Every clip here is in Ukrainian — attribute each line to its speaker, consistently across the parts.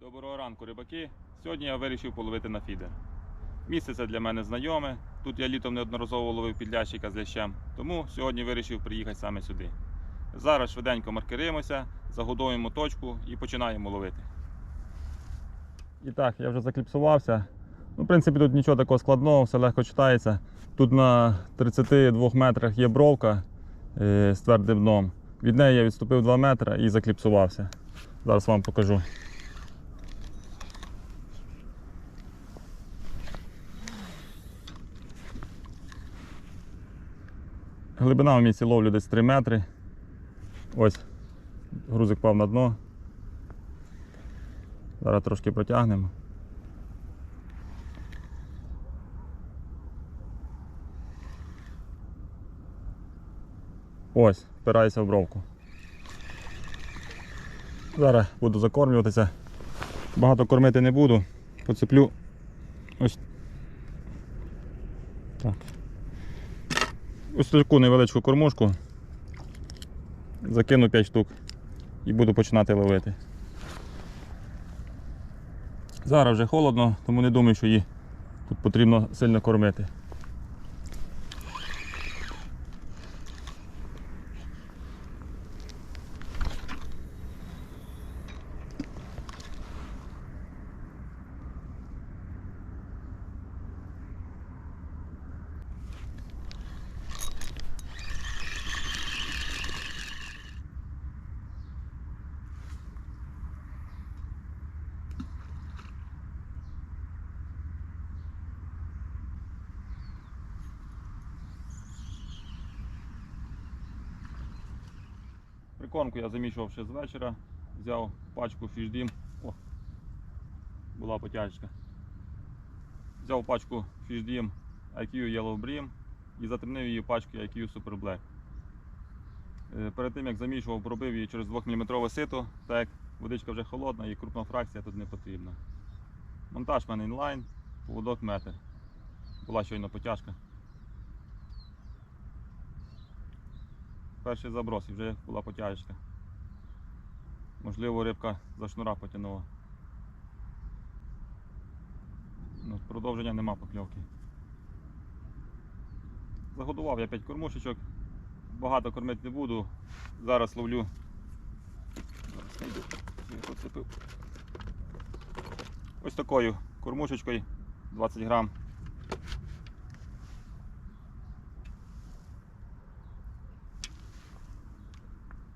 Speaker 1: Доброго ранку, рибаки. Сьогодні я вирішив половити на фідер. Місце це для мене знайоме. Тут я літом неодноразово ловив підлящика з лящем, тому сьогодні вирішив приїхати саме сюди. Зараз швиденько маркируємося, загодуємо точку і починаємо ловити. І так, я вже закліпсувався. Ну, в принципі, тут нічого такого складного, все легко читається. Тут на 32 метрах є бровка е, з твердим дном. Від неї я відступив 2 метри і закліпсувався. Зараз вам покажу. Глибина в місці ловлю десь 3 метри. Ось, грузик пав на дно. Зараз трошки протягнемо. Ось, впираюся в бровку. Зараз буду закормлюватися. Багато кормити не буду. Поцеплю ось Ось таку невеличку кормушку. Закину 5 штук і буду починати ловити. Зараз вже холодно, тому не думаю, що її тут потрібно сильно кормити. Прикормку я замішував ще з вечора. Взяв пачку фішдім. О, була потяжечка. Взяв пачку фішдім IQ Yellow Brim і затринив її пачкою IQ Super Black. Е, Перед тим як замішував, пробив її через 2-мм сито, так як водичка вже холодна і крупна фракція тут не потрібна. Монтаж в мене інлайн, поводок метр. Була щойно потяжка. Перший заброс і вже була потяжечка. Можливо, рибка за шнура потягнула. Ну, продовження нема покльовки. Загодував я 5 кормушечок. Багато кормити не буду. Зараз ловлю. Зараз поцепив. Ось такою кормушечкою 20 грам.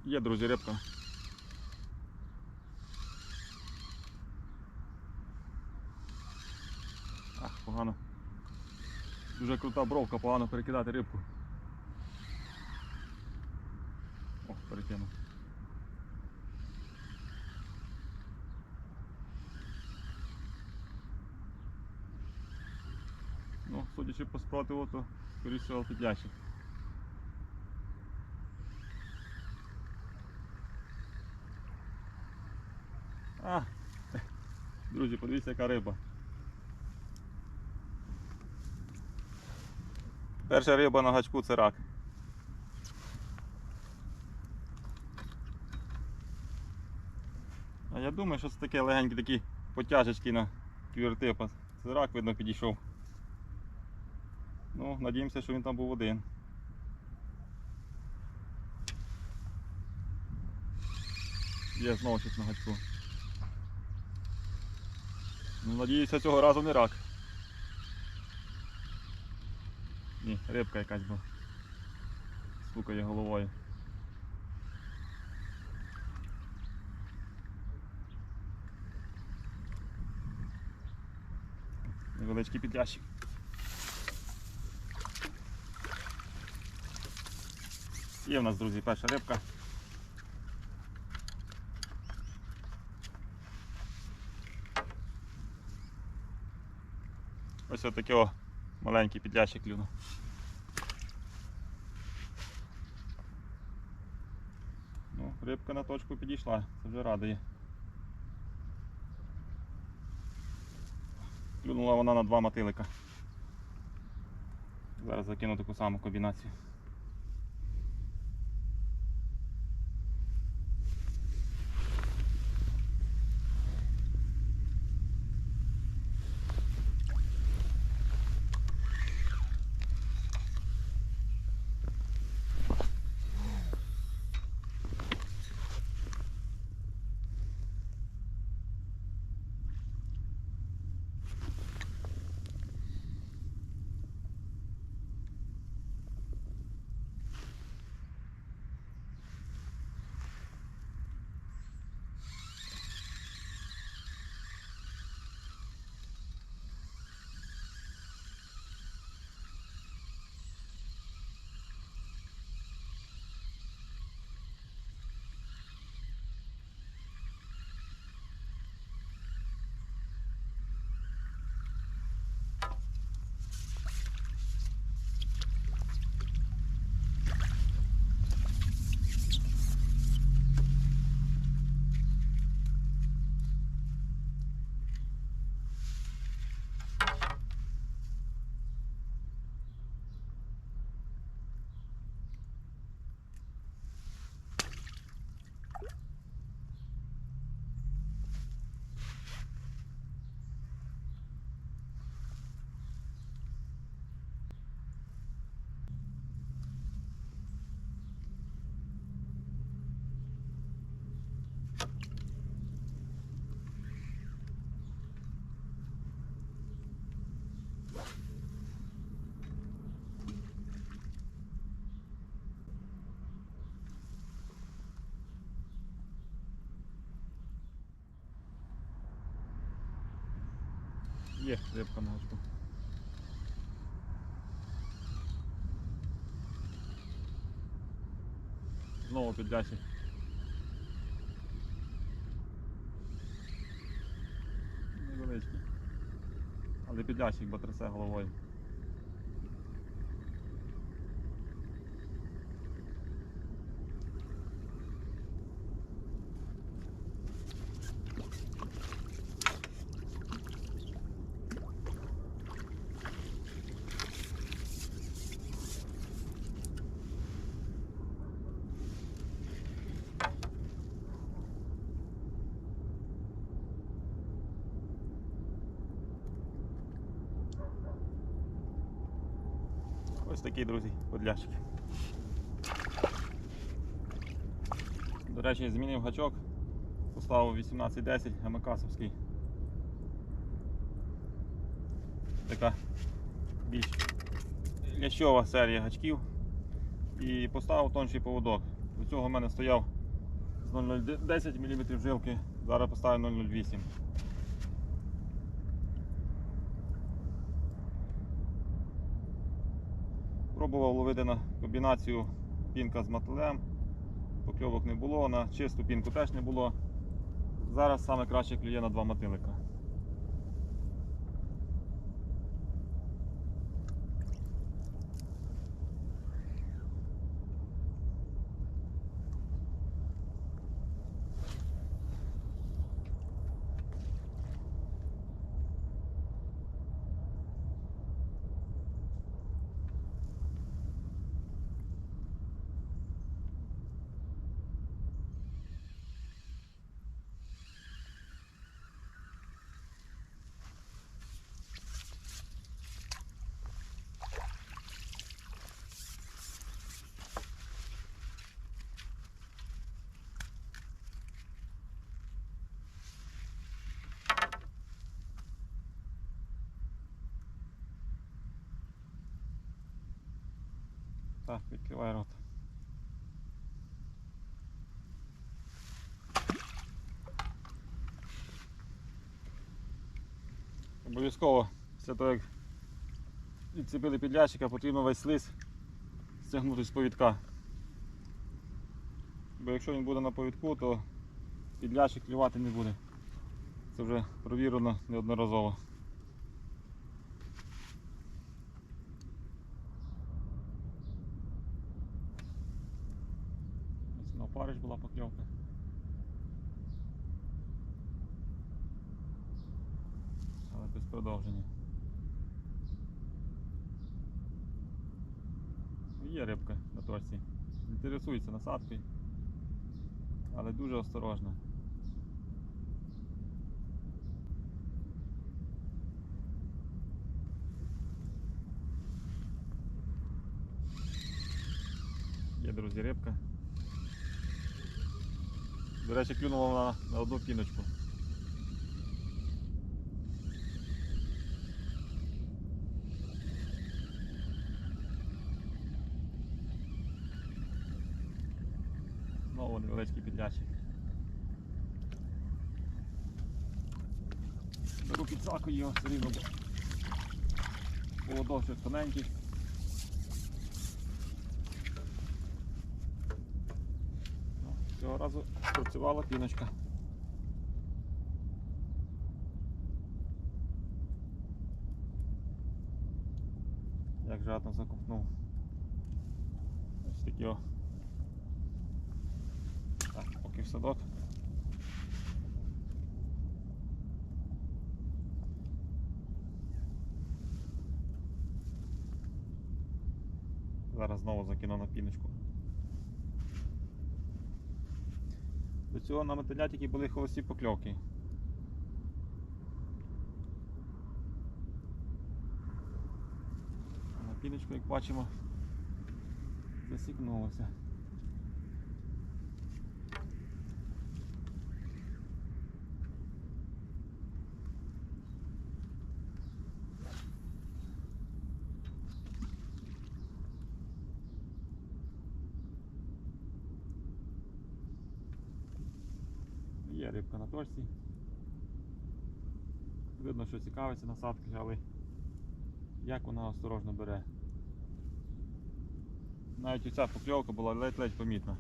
Speaker 1: Є, друзі, рибка. Ах, погано. Дуже крута бровка, погано перекидати рибку. О, перекинув. Ну, судячи по спротиву, то скоріше всього підлящик. А, друзі, подивіться, яка риба. Перша риба на гачку це рак. А я думаю, що це таке легенькі такі потяжечки на квіртипа. Це рак, видно, підійшов. Ну, надіємося, що він там був один. Є знову щось на гачку. Ну, надіюся, цього разу не рак. Ні, рибка якась була. Стукає головою. Невеличкий підлящик. Є в нас, друзі, перша рибка. Ось отакий о маленький підлящик клюнув. Ну, рибка на точку підійшла, це вже радує. Клюнула вона на два мотилика. Зараз закину таку саму комбінацію. Є рибка на гачку. Знову підлящик. Невеличкий. Але підлящик, бо трясе головою. Ось такий, друзі, подлящик. До речі, змінив гачок, поставив 1810 гамакасовський. Така більш лящова серія гачків. І поставив тонший поводок. До цього в мене стояв з 0,10 мм жилки, зараз поставив 0,08 Пробував ловити на комбінацію пінка з мотилем. Покльовок не було, на чисту пінку теж не було. Зараз саме краще на два мотилика. Так, відкривай рот. Обов'язково після того, як відцепили підлящика, потрібно весь слиз стягнути з повідка. Бо якщо він буде на повідку, то підлящик клювати не буде. Це вже провірено неодноразово. Ось на опариш була покльовка. Але без продовження. Є рибка на точці. Інтересується насадкою, але дуже осторожно. Є, друзі, рибка. До речі, клюнула вона на одну піночку. Знову невеличкий підлящик. Беру підсаку його рівно. Поводочок тоненький. Ну, Цього разу працювала піночка. Як жадно закупнув. Ось такі о. Поки в садок. Зараз знову закину на піночку. До цього на мотилятики були холості покльовки. На піночку, як бачимо, засікнулося. Є рибка на торці. Видно, що цікавиться насадки, але як вона осторожно бере. Навіть оця покльовка була ледь-ледь помітна.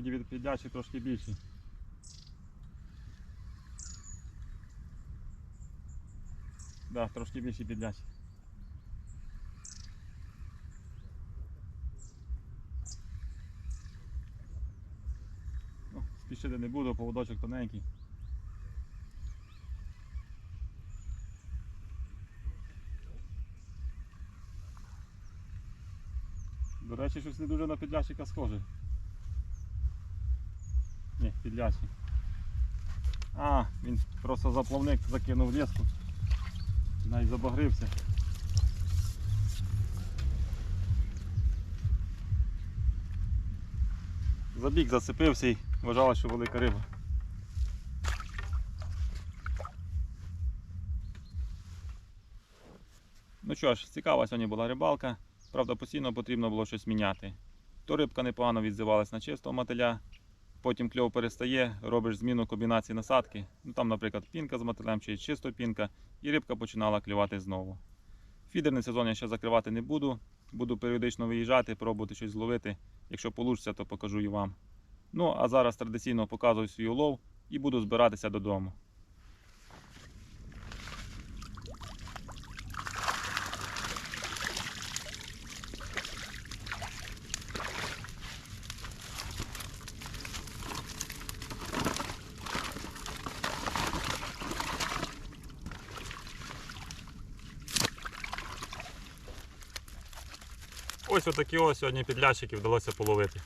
Speaker 1: Вроді від підлячих трошки більший. Да, трошки більший підляч. Ну, спішити не буду, поводочок тоненький. До речі, щось не дуже на підлящика схоже. Підлящик. А, він просто заплавник закинув леску. Навіть забагрився. Забіг зацепився і вважала, що велика риба. Ну що ж, цікава сьогодні була рибалка. Правда, постійно потрібно було щось міняти. То рибка непогано відзивалась на чистого мотиля, потім кльов перестає, робиш зміну комбінації насадки. Ну, там, наприклад, пінка з мотилем чи чисто пінка, і рибка починала клювати знову. Фідерний сезон я ще закривати не буду. Буду періодично виїжджати, пробувати щось зловити. Якщо вийде, то покажу і вам. Ну, а зараз традиційно показую свій улов і буду збиратися додому. Ось отакі ось сьогодні підлящики вдалося половити.